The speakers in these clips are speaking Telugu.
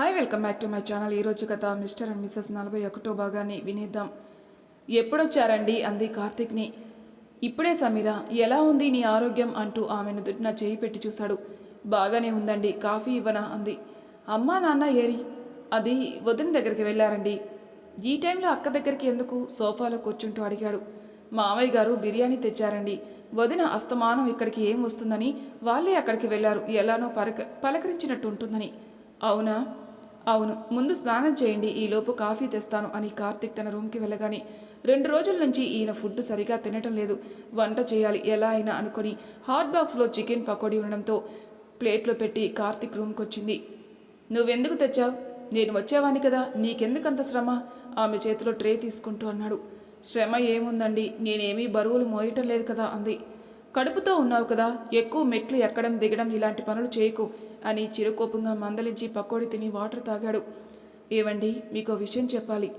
Hi welcome back to my channel. ఈరోజు కథ మిస్టర్ అండ్ మిస్సెస్ నలభై ఒకటో భాగాన్ని వినేద్దాం. ఎప్పుడొచ్చారండి? అంది కార్తిక్ని. ఇప్పుడే సమీర ఎలా ఉంది నీ ఆరోగ్యం? అంటూ ఆమెను దుడ్న చేయి పెట్టి చూశాడు. బాగానే ఉందండి కాఫీ ఇవ్వనా? అంది. అమ్మా నాన్న ఏరి. అది వదిన దగ్గరికి వెళ్ళారండి. ఈ టైంలో అక్క దగ్గరికి ఎందుకు? సోఫాలో కూర్చుంటూ అడిగాడు. మామయ్య గారు బిర్యానీ తెచ్చారండి. వదిన అస్తమానం ఇక్కడికి ఏం వస్తుందని వాళ్ళే అక్కడికి వెళ్ళారు. ఎలానో పలక పలకరించినట్టు ఉంటుందని. అవునా? అవును ముందు స్నానం చేయండి ఈలోపు కాఫీ తెస్తాను అని కార్తిక్ తన రూమ్కి వెళ్ళగానే రెండు రోజుల నుంచి ఈయన ఫుడ్ సరిగా తినటం లేదు. వంట చేయాలి ఎలా అయినా అనుకొని హాట్ బాక్స్లో చికెన్ పకోడీ ఉండడంతో ప్లేట్లో పెట్టి కార్తిక్ రూమ్కి వచ్చింది నువ్వెందుకు తెచ్చావు? నేను వచ్చేవాని కదా నీకెందుకంత శ్రమ? ఆమె చేతిలో ట్రే తీసుకుంటూ అన్నాడు. శ్రమ ఏముందండి నేనేమీ బరువులు మోయటం లేదు కదా అంది. కడుపుతో ఉన్నావు కదా ఎక్కువ మెట్లు ఎక్కడం దిగడం ఇలాంటి పనులు చేయకు. అని చిరుకోపంగా మందలించి పకోడి తిని వాటర్ తాగాడు. ఏవండి మీకు విషయం చెప్పాలి.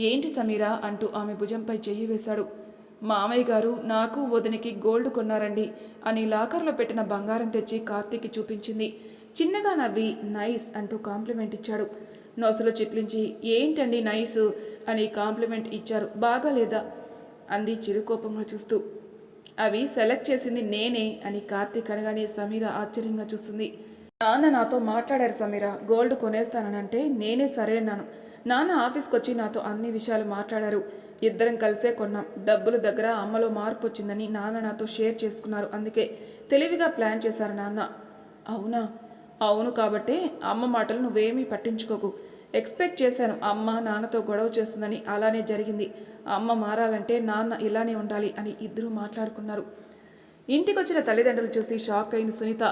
ఏంటి సమీరా అంటూ ఆమె భుజంపై చెయ్యి వేశాడు. మామయ్య గారు నాకు వదినికి గోల్డ్ కొన్నారండి అని లాకర్లో పెట్టిన బంగారం తెచ్చి కార్తీక్కి చూపించింది. చిన్నగా నవ్వి నైస్ అంటూ కాంప్లిమెంట్ ఇచ్చాడు. నొసలు చిట్లించి ఏంటండి నైసు అని కాంప్లిమెంట్ ఇచ్చారు. బాగాలేదా అంది చిరుకోపంగా చూస్తూ. అవి సెలెక్ట్ చేసింది నేనే అని కార్తీక్ అనగానే సమీర ఆశ్చర్యంగా చూస్తుంది. నాన్న నాతో మాట్లాడారు సమీర. గోల్డ్ కొనేస్తానంటే నేనే సరే అన్నాను. నాన్న ఆఫీస్కి వచ్చి నాతో అన్ని విషయాలు మాట్లాడారు. ఇద్దరం కలిసే కొన్నాం. డబ్బులు దగ్గర అమ్మలో మార్పు వచ్చిందని నాన్న నాతో షేర్ చేసుకున్నారు. అందుకే తెలివిగా ప్లాన్ చేశారు నాన్న. అవునా? అవును కాబట్టే అమ్మ మాటలు నువ్వేమీ పట్టించుకోకు. ఎక్స్పెక్ట్ చేశాను అమ్మ నాన్నతో గొడవ చేస్తుందని అలానే జరిగింది. అమ్మ మారాలంటే నాన్న ఇలానే ఉండాలి అని ఇద్దరూ మాట్లాడుకున్నారు. ఇంటికొచ్చిన తల్లిదండ్రులు చూసి షాక్ అయింది సునీత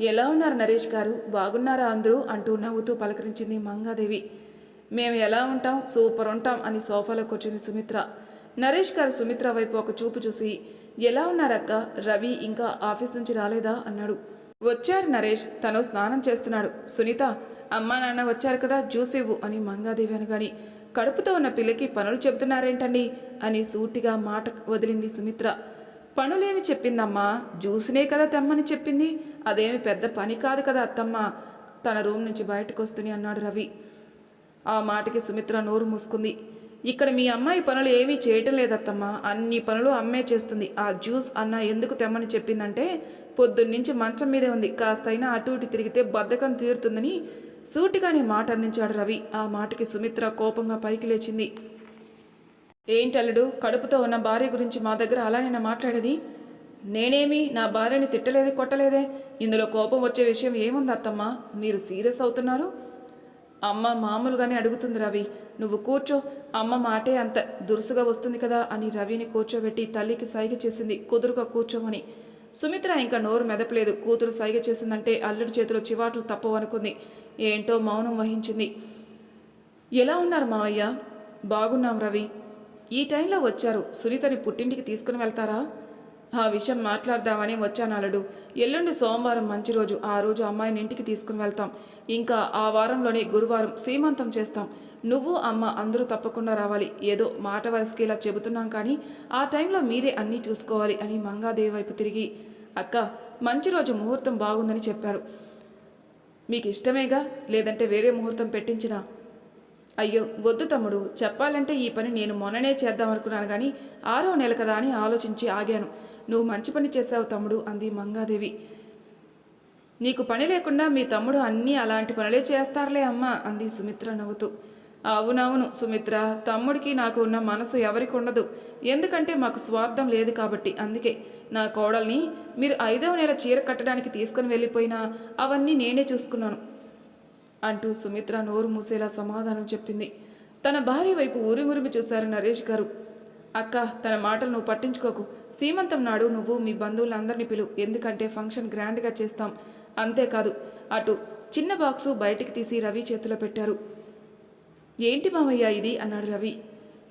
ఎలా ఉన్నారు నరేష్ గారు? బాగున్నారా అందరూ? అంటూ నవ్వుతూ పలకరించింది మంగాదేవి. మేము ఎలా ఉంటాం? సూపర్ ఉంటాం అని సోఫాలో కూర్చుంది సుమిత్ర. నరేష్ గారు సుమిత్ర వైపు ఒక చూపు చూసి ఎలా ఉన్నారక్క? రవి ఇంకా ఆఫీస్ నుంచి రాలేదా? అన్నాడు. వచ్చాడు నరేష్. తను స్నానం చేస్తున్నాడు. సునీత అమ్మా నాన్న వచ్చారు కదా జ్యూస్ ఇవ్వు అని మంగాదేవి అనగాని కడుపుతో ఉన్న పిల్లకి పనులు చెబుతున్నారేంటండి? అని సూటిగా మాట వదిలింది సుమిత్ర. పనులేమి చెప్పిందమ్మా? జ్యూస్నే కదా తెమ్మని చెప్పింది. అదేమి పెద్ద పని కాదు కదా అత్తమ్మ. తన రూమ్ నుంచి బయటకు వస్తుని అన్నాడు రవి. ఆ మాటకి సుమిత్ర నోరు మూసుకుంది. ఇక్కడ మీ అమ్మాయి పనులు ఏమీ చేయటం లేదత్తమ్మా. అన్ని పనులు అమ్మే చేస్తుంది. ఆ జ్యూస్ అన్న ఎందుకు తెమ్మని చెప్పిందంటే పొద్దున్నుంచి మంచం మీదే ఉంది. కాస్తైనా అటు ఇటు తిరిగితే బద్ధకం తీరుతుందని సూటిగానే మాట అందించాడు రవి. ఆ మాటకి సుమిత్ర కోపంగా పైకి లేచింది. ఏంటల్లుడు? కడుపుతో ఉన్న భార్య గురించి మా దగ్గర అలానే నా మాట్లాడేది? నేనేమి నా భార్యని తిట్టలేదే కొట్టలేదే? ఇందులో కోపం వచ్చే విషయం ఏముంది అత్తమ్మ? మీరు సీరియస్ అవుతున్నారు? అమ్మ మామూలుగానే అడుగుతుంది రవి. నువ్వు కూర్చో. అమ్మ మాటే అంత దురుసుగా వస్తుంది కదా అని రవిని కూర్చోబెట్టి తల్లికి సైగ చేసింది. కుదురుగా కూర్చోమని. సుమిత్ర ఇంకా నోరు మెదపలేదు. కూతురు సైగ చేసిందంటే అల్లుడి చేతిలో చివాట్లు తప్పవనుకుంది. ఏంటో మౌనం వహించింది. ఎలా ఉన్నారు మావయ్య? బాగున్నాం రవి. ఈ టైంలో వచ్చారు. సునీతని పుట్టింటికి తీసుకుని వెళ్తారా? ఆ విషయం మాట్లాడదామని వచ్చాను అల్లుడు. ఎల్లుండి సోమవారం మంచి రోజు. ఆ రోజు అమ్మాయిని ఇంటికి తీసుకుని వెళ్తాం. ఇంకా ఆ వారంలోనే గురువారం సీమంతం చేస్తాం. నువ్వు అమ్మ అందరూ తప్పకుండా రావాలి. ఏదో మాట వరసకి ఇలా చెబుతున్నాం కానీ ఆ టైంలో మీరే అన్నీ చూసుకోవాలి అని మంగాదేవి వైపు తిరిగి అక్క మంచి రోజు ముహూర్తం బాగుందని చెప్పారు. మీకు ఇష్టమేగా? లేదంటే వేరే ముహూర్తం పెట్టించినా? అయ్యో వద్దు తమ్ముడు. చెప్పాలంటే ఈ పని నేను మొన్ననే చేద్దామనుకున్నాను కానీ ఆరో నెల కదా అని ఆలోచించి ఆగాను. నువ్వు మంచి పని చేసావు తమ్ముడు అంది మంగాదేవి. నీకు పని లేకుండా మీ తమ్ముడు అన్నీ అలాంటి పనులే చేస్తారులే అమ్మా అంది సుమిత్ర నవ్వుతూ. అవునవును సుమిత్ర తమ్ముడికి నాకు ఉన్న మనసు ఎవరికి ఉండదు. ఎందుకంటే మాకు స్వార్థం లేదు కాబట్టి అందుకే నా కోడల్ని మీరు ఐదవ నెల చీర కట్టడానికి తీసుకుని వెళ్ళిపోయినా అవన్నీ నేనే చూసుకున్నాను. అంటూ సుమిత్ర నోరు మూసేలా సమాధానం చెప్పింది. తన భార్య వైపు ఊరిమురిమి చూశారు నరేష్ గారు. అక్క తన మాటలు నువ్వు పట్టించుకోకు. సీమంతం నాడు నువ్వు మీ బంధువులందరినీ పిలు. ఎందుకంటే ఫంక్షన్ గ్రాండ్గా చేస్తాం. అంతేకాదు అటు చిన్న బాక్సు బయటికి తీసి రవి చేతిలో పెట్టారు. ఏంటి మామయ్య ఇది? అన్నాడు రవి.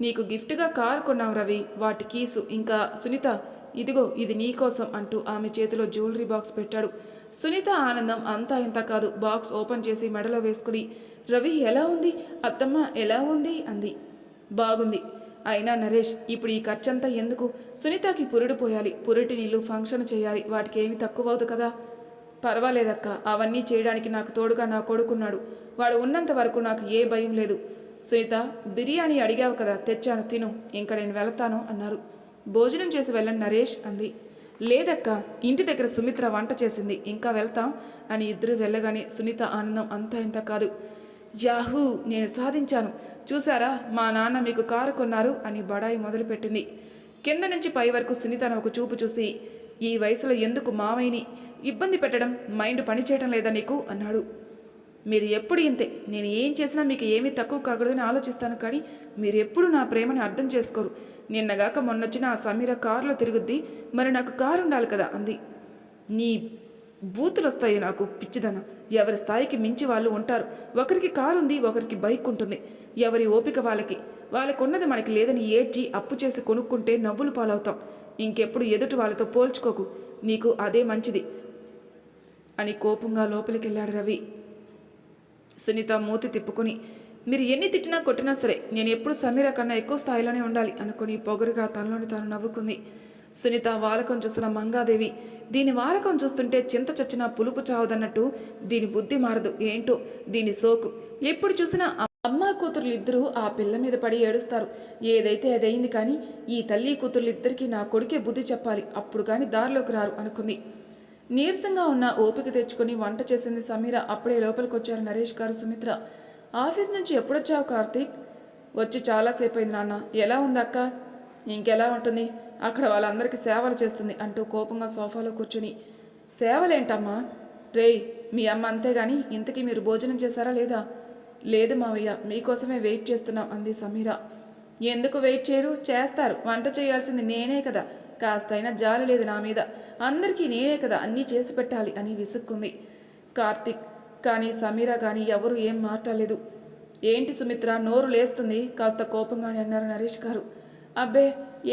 నీకు గిఫ్ట్గా కార్ కొన్నాం రవి. వాటి కీసు. ఇంకా సునీత ఇదిగో ఇది నీకోసం అంటూ ఆమె చేతిలో జ్యువెలరీ బాక్స్ పెట్టాడు. సునీత ఆనందం అంతా ఇంత కాదు. బాక్స్ ఓపెన్ చేసి మెడలో వేసుకుని రవి ఎలా ఉంది? అత్తమ్మ ఎలా ఉంది? అంది. బాగుంది. అయినా నరేష్ ఇప్పుడు ఈ ఖర్చంతా ఎందుకు? సునీతకి పురుడు పోయాలి. పురిటి నీళ్ళు ఫంక్షన్ చేయాలి. వాటికి ఏమి తక్కువ అవుదు కదా. పర్వాలేదక్క. అవన్నీ చేయడానికి నాకు తోడుగా నా కొడుకున్నాడు. వాడు ఉన్నంత వరకు నాకు ఏ భయం లేదు. సునీత బిర్యానీ అడిగావు కదా. తెచ్చాను. తిను. ఇంకా నేను వెళతాను అన్నారు. భోజనం చేసి వెళ్ళండి నరేష్ అంది. లేదక్క ఇంటి దగ్గర సుమిత్ర వంట చేసింది. ఇంకా వెళ్తాం అని ఇద్దరు వెళ్ళగానే సునీత ఆనందం అంతా ఇంత కాదు. యాహూ నేను సాధించాను. చూసారా మా నాన్న మీకు కారు కొన్నారు అని బడాయి మొదలుపెట్టింది. కింద నుంచి పై వరకు సునీతను ఒక చూపు చూసి ఈ వయసులో ఎందుకు మావయ్యని? ఇబ్బంది పెట్టడం మైండ్ పనిచేయటం లేదా నీకు? అన్నాడు. మీరు ఎప్పుడు ఇంతే నేను ఏం చేసినా మీకు ఏమీ తక్కువ కాకూడదని ఆలోచిస్తాను కానీ మీరు ఎప్పుడు నా ప్రేమని అర్థం చేసుకోరు. నిన్నగాక మొన్నొచ్చిన ఆ సమీర కారులో తిరుగుద్ది మరి నాకు కారు ఉండాలి కదా అంది. నీ బూతులు వస్తాయి నాకు పిచ్చిదన. ఎవరి స్థాయికి మించి వాళ్ళు ఉంటారు. ఒకరికి కారు ఉంది ఒకరికి బైక్ ఉంటుంది. ఎవరి ఓపిక వాళ్ళకి. వాళ్ళకు ఉన్నది మనకి లేదని ఏడ్చి అప్పు చేసి కొనుక్కుంటే నవ్వులు పాలవుతాం. ఇంకెప్పుడు ఎదుటి వాళ్ళతో పోల్చుకోకు. నీకు అదే మంచిది. అని కోపంగా లోపలికి వెళ్ళాడు రవి. సునీత మూతి తిప్పుకుని మీరు ఎన్ని తిట్టినా కొట్టినా సరే నేను ఎప్పుడు సమీర కన్నా ఎక్కువ స్థాయిలోనే ఉండాలి అనుకుని పొగరుగా తనలోని తాను నవ్వుకుంది. సునీత వాలకం చూసిన మంగాదేవి దీని వాలకం చూస్తుంటే చింత చచ్చిన పులుపు చావదన్నట్టు దీని బుద్ధి మారదు. ఏంటో? దీని సోకు. ఎప్పుడు చూసినా అమ్మ కూతురులిద్దరూ ఆ పిల్ల మీద పడి ఏడుస్తారు. ఏదైతే అదైంది కానీ ఈ తల్లి కూతురులిద్దరికీ నా కొడుకే బుద్ధి చెప్పాలి. అప్పుడు కానీ దారిలోకి రారు అనుకుంది. నీరసంగా ఉన్న ఓపిక తెచ్చుకుని వంట చేసింది సమీర. అప్పుడే లోపలికి వచ్చారు నరేష్ గారు సుమిత్ర. ఆఫీస్ నుంచి ఎప్పుడొచ్చావు కార్తీక్? వచ్చి చాలాసేపు అయింది నాన్న. ఎలా ఉంది అక్క ఇంకెలా ఉంటుంది? అక్కడ వాళ్ళందరికీ సేవలు చేస్తుంది అంటూ కోపంగా సోఫాలో కూర్చుని. సేవలేంటమ్మా? రేయ్ మీ అమ్మ అంతేగాని ఇంతకీ మీరు భోజనం చేశారా లేదా? లేదు మావయ్య మీకోసమే వెయిట్ చేస్తున్నాం అంది సమీర. ఎందుకు వెయిట్ చేయరు? చేస్తారు. వంట చేయాల్సింది నేనే కదా. కాస్తైనా జాలి లేదు నా మీద. అందరికీ నేనే కదా అన్నీ చేసి పెట్టాలి అని విసుక్కుంది. కార్తిక్ కానీ సమీర కానీ ఎవరు ఏం మాట్లాడలేదు. ఏంటి సుమిత్ర నోరు లేస్తుంది కాస్త కోపంగానే అన్నారు నరేష్ గారు. అబ్బే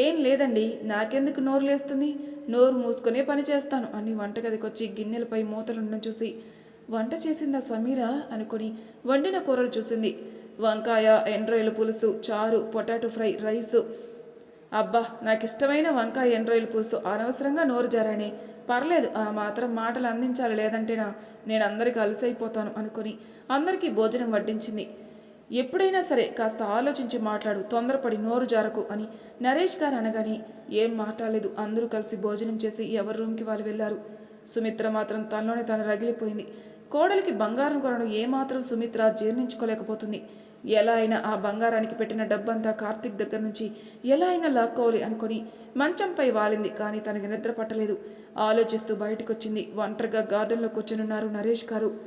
ఏం లేదండి నాకెందుకు నోరు లేస్తుంది? నోరు మూసుకునే పని చేస్తాను అని వంటగదికొచ్చి గిన్నెలపై మూతలుండడం చూసి. వంట చేసిందా సమీర? అనుకొని వండిన కూరలు చూసింది. వంకాయ ఎండ్రాయిల పులుసు చారు పొటాటో ఫ్రై రైసు అబ్బా నాకు ఇష్టమైన వంకాయ ఎండ్రాయిల్ పులుసు అనవసరంగా నోరు జారని. పర్లేదు ఆ మాత్రం మాటలు అందించాలి లేదంటేనా? నేను అందరికీ అలసైపోతాను అనుకుని అందరికీ భోజనం వడ్డించింది. ఎప్పుడైనా సరే కాస్త ఆలోచించి మాట్లాడు తొందరపడి నోరు జారకు అని నరేష్ గారు అనగాని ఏం మాట్లాడలేదు అందరూ కలిసి భోజనం చేసి ఎవరి రూమ్కి వాళ్ళు వెళ్ళారు? సుమిత్ర మాత్రం తనలోనే తను రగిలిపోయింది. కోడలికి బంగారం కొనడం ఏమాత్రం సుమిత్ర జీర్ణించుకోలేకపోతుంది. ఎలా అయినా ఆ బంగారానికి పెట్టిన డబ్బంతా కార్తిక్ దగ్గర నుంచి ఎలా అయినా లాక్కోవాలి అనుకుని మంచంపై వాలింది కానీ తనకి నిద్ర పట్టలేదు. ఆలోచిస్తూ బయటకొచ్చింది. ఒంటరిగా గార్డెన్లో కూర్చునున్నారు నరేష్ గారు.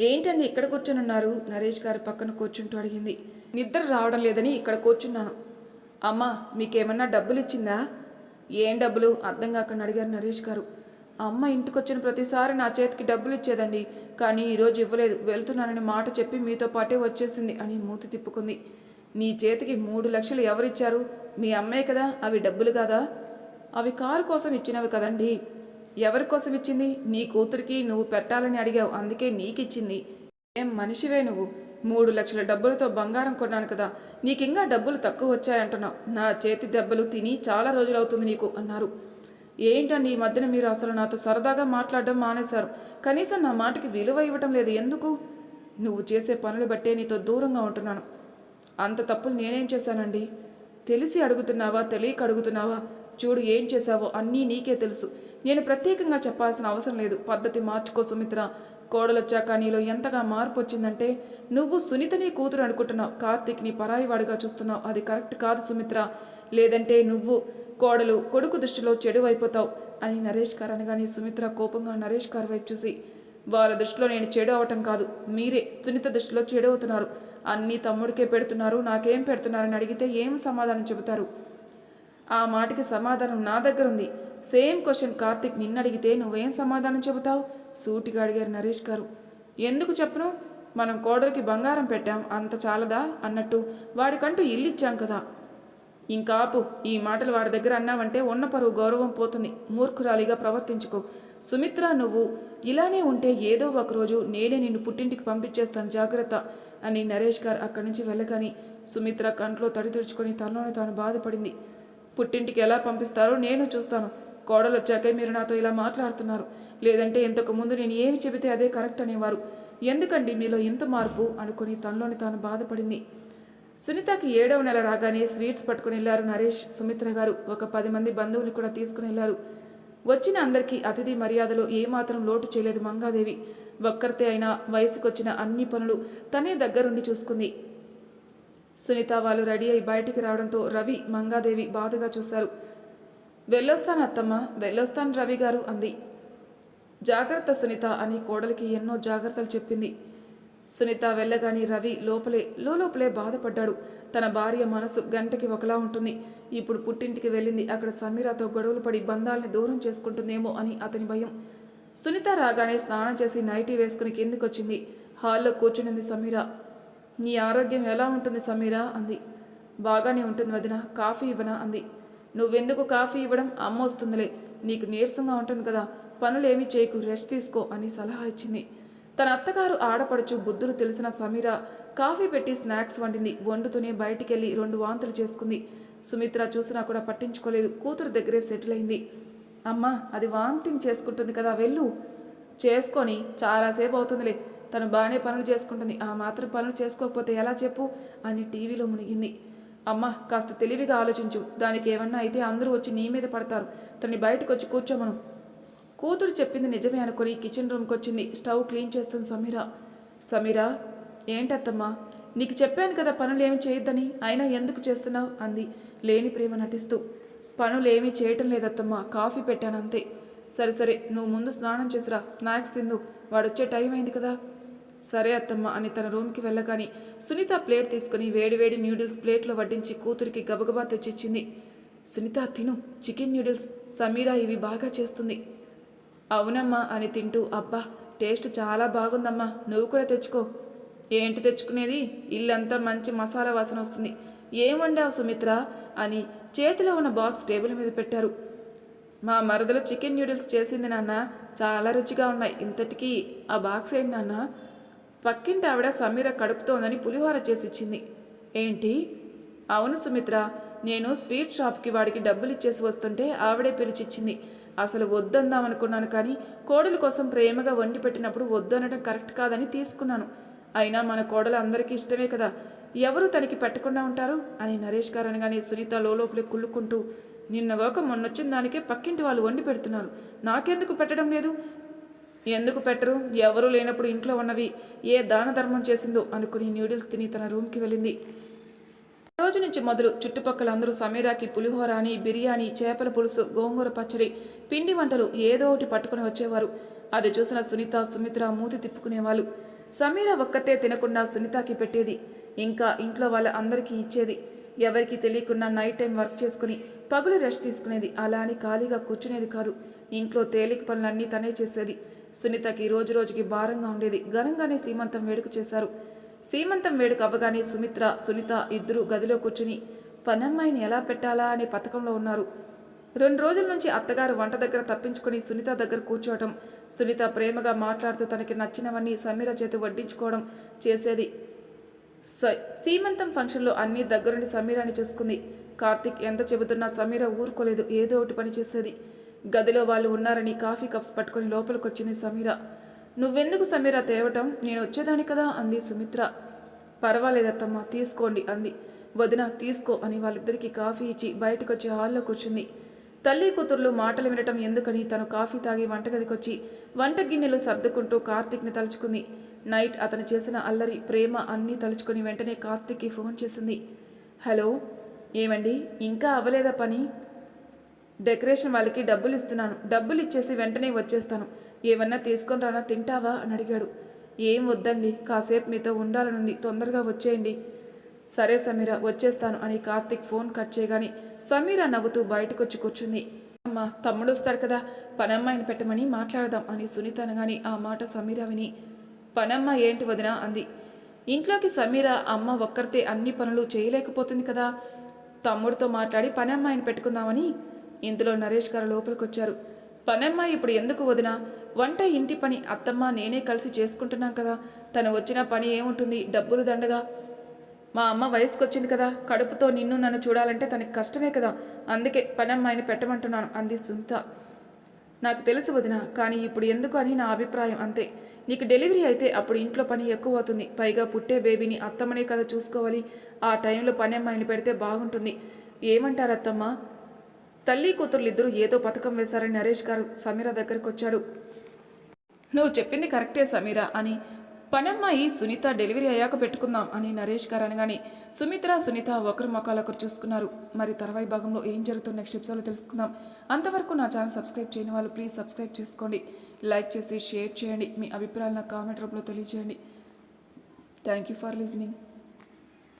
ఏంటండి ఇక్కడ కూర్చునున్నారు? నరేష్ గారి పక్కన కూర్చుంటూ అడిగింది. నిద్ర రావడం లేదని ఇక్కడ కూర్చున్నాను. అమ్మా మీకేమన్నా డబ్బులు ఇచ్చిందా ఏం డబ్బులు? అర్థం కాకుండా అడిగారు నరేష్ గారు. అమ్మ ఇంటికి వచ్చిన ప్రతిసారి నా చేతికి డబ్బులు ఇచ్చేదండి. కానీ ఈరోజు ఇవ్వలేదు. వెళ్తున్నానని మాట చెప్పి మీతో పాటే వచ్చేసింది అని మూతి తిప్పుకుంది. నీ చేతికి మూడు లక్షలు ఎవరిచ్చారు? మీ అమ్మే కదా? అవి డబ్బులు కాదా? అవి కారు కోసం ఇచ్చినవి కదండి. ఎవరి కోసం ఇచ్చింది? నీ కూతురికి నువ్వు పెట్టాలని అడిగావు. అందుకే నీకిచ్చింది. ఏం మనిషివే నువ్వు. మూడు లక్షల డబ్బులతో బంగారం కొన్నాను కదా. నీకింకా డబ్బులు తక్కువ వచ్చాయంటున్నావు. నా చేతి దెబ్బలు తిని చాలా రోజులవుతుంది నీకు అన్నారు. ఏంటండి ఈ మధ్యన మీరు అసలు నాతో సరదాగా మాట్లాడడం మానేశారు? కనీసం నా మాటకి విలువ ఇవ్వటం లేదు. ఎందుకు? నువ్వు చేసే పనులు బట్టే నీతో దూరంగా ఉంటున్నాను. అంత తప్పులు నేనేం చేశానండి? తెలిసి అడుగుతున్నావా? తెలియక అడుగుతున్నావా? చూడు ఏం చేశావో అన్నీ నీకే తెలుసు. నేను ప్రత్యేకంగా చెప్పాల్సిన అవసరం లేదు. పద్ధతి మార్చుకో సుమిత్ర. కోడలొచ్చాక నీలో ఎంతగా మార్పు వచ్చిందంటే నువ్వు సునీతని కూతురు అనుకుంటున్నావు. కార్తీక్ని పరాయివాడిగా చూస్తున్నావు. అది కరెక్ట్ కాదు సుమిత్ర. లేదంటే నువ్వు కోడలు కొడుకు దృష్టిలో చెడు అయిపోతావు అని నరేష్ గారు అనగానే సుమిత్ర కోపంగా నరేష్ గారి వైపు చూసి వాళ్ళ దృష్టిలో నేను చెడు అవటం కాదు మీరే సునీత దృష్టిలో చెడు అవుతున్నారు. అన్నీ తమ్ముడికే పెడుతున్నారు నాకేం పెడుతున్నారని అడిగితే ఏం సమాధానం చెబుతారు? ఆ మాటకి సమాధానం నా దగ్గర ఉంది. సేమ్ క్వశ్చన్ కార్తిక్ నిన్నడిగితే నువ్వేం సమాధానం చెబుతావు? సూటిగా అడిగారు నరేష్ గారు. ఎందుకు చెప్పను? మనం కోడలికి బంగారం పెట్టాం అంత చాలదా? అన్నట్టు వాడికంటూ ఇల్లు ఇచ్చాం కదా. ఇంకాపు ఈ మాటలు వాడి దగ్గర అన్నావంటే ఉన్న పరువు గౌరవం పోతుంది. మూర్ఖురాలిగా ప్రవర్తించుకో. సుమిత్ర నువ్వు ఇలానే ఉంటే ఏదో ఒకరోజు నేనే నిన్ను పుట్టింటికి పంపించేస్తాను జాగ్రత్త అని నరేష్ గారు అక్కడి నుంచి వెళ్ళగాని సుమిత్ర కంట్లో తడి తుడుచుకొని తనలోనే తాను బాధపడింది. పుట్టింటికి ఎలా పంపిస్తారో నేను చూస్తాను. కోడలు వచ్చాకే మీరు నాతో ఇలా మాట్లాడుతున్నారు. లేదంటే ఇంతకు ముందు నేను ఏమి చెబితే అదే కరెక్ట్ అనేవారు. ఎందుకండి మీలో ఇంత మార్పు? అనుకుని తనలోని తాను బాధపడింది. సునీతకి ఏడవ నెల రాగానే స్వీట్స్ పట్టుకుని వెళ్ళారు నరేష్ సుమిత్ర గారు. ఒక పది మంది బంధువులు కూడా తీసుకుని వెళ్ళారు వచ్చిన అందరికీ అతిథి మర్యాదలో ఏమాత్రం లోటు చేయలేదు మంగాదేవి. ఒక్కరితే అయినా వయసుకొచ్చిన అన్ని పనులు తనే దగ్గరుండి చూసుకుంది. సునీత వాళ్ళు రెడీ అయి బయటికి రావడంతో రవి మంగాదేవి బాధగా చూశారు. వెళ్ళొస్తాను అత్తమ్మ వెళ్ళొస్తాను రవి గారు అంది. జాగ్రత్త సునీత అని కోడలికి ఎన్నో జాగ్రత్తలు చెప్పింది. సునీత వెళ్ళగాని రవి లోపలే లోపలే బాధపడ్డాడు. తన భార్య మనసు గంటకి ఒకలా ఉంటుంది. ఇప్పుడు పుట్టింటికి వెళ్ళింది అక్కడ సమీరాతో గొడవలు పడి బంధాల్ని దూరం చేసుకుంటుందేమో అని అతని భయం. సునీత రాగానే స్నానం చేసి నైటీ వేసుకుని కిందికొచ్చింది. హాల్లో కూర్చునింది సమీర. నీ ఆరోగ్యం ఎలా ఉంటుంది సమీరా? అంది. బాగానే ఉంటుంది వదిన కాఫీ ఇవ్వనా? అంది. నువ్వెందుకు కాఫీ ఇవ్వడం? అమ్మ వస్తుందిలే. నీకు నీరసంగా ఉంటుంది కదా. పనులేమీ చేయకు రెస్ట్ తీసుకో అని సలహా ఇచ్చింది. తన అత్తగారు ఆడపడుచు బుద్ధులు తెలిసిన సమీర కాఫీ పెట్టి స్నాక్స్ వండింది. వండుతూనే బయటికెళ్ళి రెండు వాంతులు చేసుకుంది. సుమిత్ర చూసినా కూడా పట్టించుకోలేదు. కూతురు దగ్గరే సెటిల్ అయింది. అమ్మా అది వామిటింగ్ చేసుకుంటుంది కదా వెళ్ళు. చేసుకొని చాలాసేపు అవుతుందిలే. తను బాగానే పనులు చేసుకుంటుంది. ఆ మాత్రం పనులు చేసుకోకపోతే ఎలా చెప్పు అని టీవీలో మునిగింది. అమ్మ కాస్త తెలివిగా ఆలోచించు. దానికి ఏమన్నా అయితే అందరూ వచ్చి నీ మీద పడతారు. తన్ని బయటకు వచ్చి కూర్చోమను. కూతురు చెప్పింది నిజమే అనుకుని కిచెన్ రూమ్కి వచ్చింది స్టవ్ క్లీన్ చేస్తుంది సమీరా. సమీరా ఏంటత్తమ్మా? నీకు చెప్పాను కదా పనులు ఏమి చేయొద్దని. అయినా ఎందుకు చేస్తున్నావు? అంది. లేని ప్రేమ నటిస్తూ. పనులు ఏమీ చేయటం లేదత్తమ్మా. కాఫీ పెట్టాను అంతే. సరే సరే నువ్వు ముందు స్నానం చేసిరా. స్నాక్స్ తిందు. వాడొచ్చే టైం అయింది కదా. సరే అత్తమ్మ అని తన రూమ్కి వెళ్ళగాని సునీత ప్లేట్ తీసుకుని వేడివేడి న్యూడిల్స్ ప్లేట్లో వడ్డించి కూతురికి గబగబా తెచ్చిచ్చింది. సునీత తిను. చికెన్ న్యూడిల్స్ సమీరా ఇవి బాగా చేస్తుంది. అవునమ్మా అని తింటూ అబ్బా టేస్ట్ చాలా బాగుందమ్మా నువ్వు కూడా తెచ్చుకో. ఏంటి తెచ్చుకునేది? ఇల్లంతా మంచి మసాలా వాసన వస్తుంది. ఏం వండావు సుమిత్ర? అని చేతిలో ఉన్న బాక్స్ టేబుల్ మీద పెట్టారు. మా మరదలు చికెన్ న్యూడిల్స్ చేసింది నాన్న చాలా రుచిగా ఉన్నాయి. ఇంతటికీ ఆ బాక్స్ ఏంటి నాన్న? పక్కింటి ఆవిడ సమీర కడుపుతోందని పులిహోర చేసి ఇచ్చింది. ఏంటి? అవును సుమిత్ర నేను స్వీట్ షాప్కి వాడికి డబ్బులు ఇచ్చేసి వస్తుంటే ఆవిడే పిలిచిచ్చింది అసలు వద్దందాం అనుకున్నాను కానీ కోడల కోసం ప్రేమగా వండి పెట్టినప్పుడు వద్దు అనడం కరెక్ట్ కాదని తీసుకున్నాను. అయినా మన కోడలు అందరికీ ఇష్టమే కదా. ఎవరు తనకి పెట్టకుండా ఉంటారు? అని నరేష్ గారు అనగానే సునీత లోపలే కుళ్ళుకుంటూ నిన్నగాక మొన్నొచ్చిన దానికే పక్కింటి వాళ్ళు వండి పెడుతున్నారు. నాకెందుకు పెట్టడం లేదు? ఎందుకు పెట్టరు? ఎవరూ లేనప్పుడు ఇంట్లో ఉన్నవి. ఏ దాన ధర్మం చేసిందో అనుకుని న్యూడిల్స్ తిని తన రూమ్కి వెళ్ళింది. రోజు నుంచి మొదలు చుట్టుపక్కల అందరూ సమీరాకి పులిహోర అని బిర్యానీ చేపల పులుసు గోంగూర పచ్చడి పిండి వంటలు ఏదో ఒకటి పట్టుకుని వచ్చేవారు. అది చూసిన సునీత సుమిత్ర మూతి తిప్పుకునేవాళ్ళు. సమీర ఒక్కతే తినకుండా సునీతకి పెట్టేది. ఇంకా ఇంట్లో వాళ్ళ అందరికీ ఇచ్చేది. ఎవరికి తెలియకుండా నైట్ టైం వర్క్ చేసుకుని పగులు రెస్ట్ తీసుకునేది. అలా అని ఖాళీగా కూర్చునేది కాదు. ఇంట్లో తేలిక పనులన్నీ తనే చేసేది. సునీతకి రోజు రోజుకి భారంగా ఉండేది. ఘనంగానే సీమంతం వేడుక చేశారు. సీమంతం వేడుక అవ్వగానే సుమిత్ర సునీత ఇద్దరు గదిలో కూర్చుని పనమ్మాయిని ఎలా పెట్టాలా? అనే పథకంలో ఉన్నారు. రెండు రోజుల నుంచి అత్తగారు వంట దగ్గర తప్పించుకొని సునీత దగ్గర కూర్చోవటం సునీత ప్రేమగా మాట్లాడుతూ తనకి నచ్చినవన్నీ సమీర చేతి వడ్డించుకోవడం చేసేది. సీమంతం ఫంక్షన్లో అన్ని దగ్గరుండి సమీరాని చూసుకుంది. కార్తిక్ ఎంత చెబుతున్నా సమీర ఊరుకోలేదు ఏదో ఒకటి పని చేసేది. గదిలో వాళ్ళు ఉన్నారని కాఫీ కప్స్ పట్టుకొని లోపలికొచ్చింది సమీర. నువ్వెందుకు సమీర తేవటం? నేను వచ్చేదాని కదా అంది సుమిత్ర. పర్వాలేదత్తమ్మ తీసుకోండి అంది. వదిన తీసుకో అని వాళ్ళిద్దరికీ కాఫీ ఇచ్చి బయటకొచ్చి హాల్లో కూర్చుంది. తల్లి కూతుర్లు మాటలు వినటం ఎందుకని తను కాఫీ తాగి వంటగదికొచ్చి వంట గిన్నెలు సర్దుకుంటూ కార్తీక్ని తలుచుకుంది. నైట్ అతను చేసిన అల్లరి ప్రేమ అన్నీ తలుచుకుని వెంటనే కార్తిక్కి ఫోన్ చేసింది. హలో ఏమండి? ఇంకా అవ్వలేదా పని? డెకరేషన్ వాళ్ళకి డబ్బులు ఇస్తున్నాను డబ్బులు ఇచ్చేసి వెంటనే వచ్చేస్తాను. ఏమన్నా తీసుకొని రానా తింటావా? అని అడిగాడు. ఏం వద్దండి కాసేపు మీతో ఉండాలనుంది తొందరగా వచ్చేయండి. సరే సమీర వచ్చేస్తాను అని కార్తిక్ ఫోన్ కట్ చేయగానే సమీర నవ్వుతూ బయటకొచ్చి కూర్చుంది. అమ్మా తమ్ముడు వస్తాడు కదా పనమ్మాయిని పెట్టమని మాట్లాడదాం అని సునీత అనగాని ఆ మాట సమీర విని పనమ్మ ఏంటి వదినా అంది. ఇంట్లోకి సమీర అమ్మ ఒక్కరితే అన్ని పనులు చేయలేకపోతుంది కదా తమ్ముడితో మాట్లాడి పనమ్మాయిని పెట్టుకుందామని ఇందులో నరేష్ గారు లోపలికొచ్చారు. పనమ్మాయి ఇప్పుడు ఎందుకు వదినా? వంట ఇంటి పని అత్తమ్మ నేనే కలిసి చేసుకుంటున్నాం కదా. తను వచ్చిన పని ఏముంటుంది? డబ్బులు దండగా. మా అమ్మ వయసుకొచ్చింది కదా. కడుపుతో నిన్ను నన్ను చూడాలంటే తనకి కష్టమే కదా. అందుకే పనమ్మాయిని పెట్టమంటున్నాను అంది సునీత. నాకు తెలుసు వదిన కానీ ఇప్పుడు ఎందుకు అని నా అభిప్రాయం అంతే. నీకు డెలివరీ అయితే అప్పుడు ఇంట్లో పని ఎక్కువ అవుతుంది. పైగా పుట్టే బేబీని అత్తమ్మనే కదా చూసుకోవాలి. ఆ టైంలో పని అమ్మాయిని పెడితే బాగుంటుంది. ఏమంటారు అత్తమ్మ? తల్లి కూతుర్లు ఇద్దరు ఏదో పథకం వేశారని నరేష్ గారు సమీర దగ్గరికి వచ్చాడు. నువ్వు చెప్పింది కరెక్టే సమీర అని పనమ్మాయి సునీత డెలివరీ అయ్యాక పెట్టుకుందాం అని నరేష్ గారు అనగానే సుమిత్ర సునీత ఒకరి మొక్కలొకరు చూసుకున్నారు. మరి తర్వాయి భాగంలో ఏం జరుగుతుందో నెక్స్ట్ ఎపిసోడ్లో తెలుసుకుందాం. అంతవరకు నా ఛానల్ సబ్స్క్రైబ్ చేయని వాళ్ళు ప్లీజ్ సబ్స్క్రైబ్ చేసుకోండి. లైక్ చేసి షేర్ చేయండి. మీ అభిప్రాయాలను కామెంట్ రూపంలో తెలియజేయండి. Thank you for listening.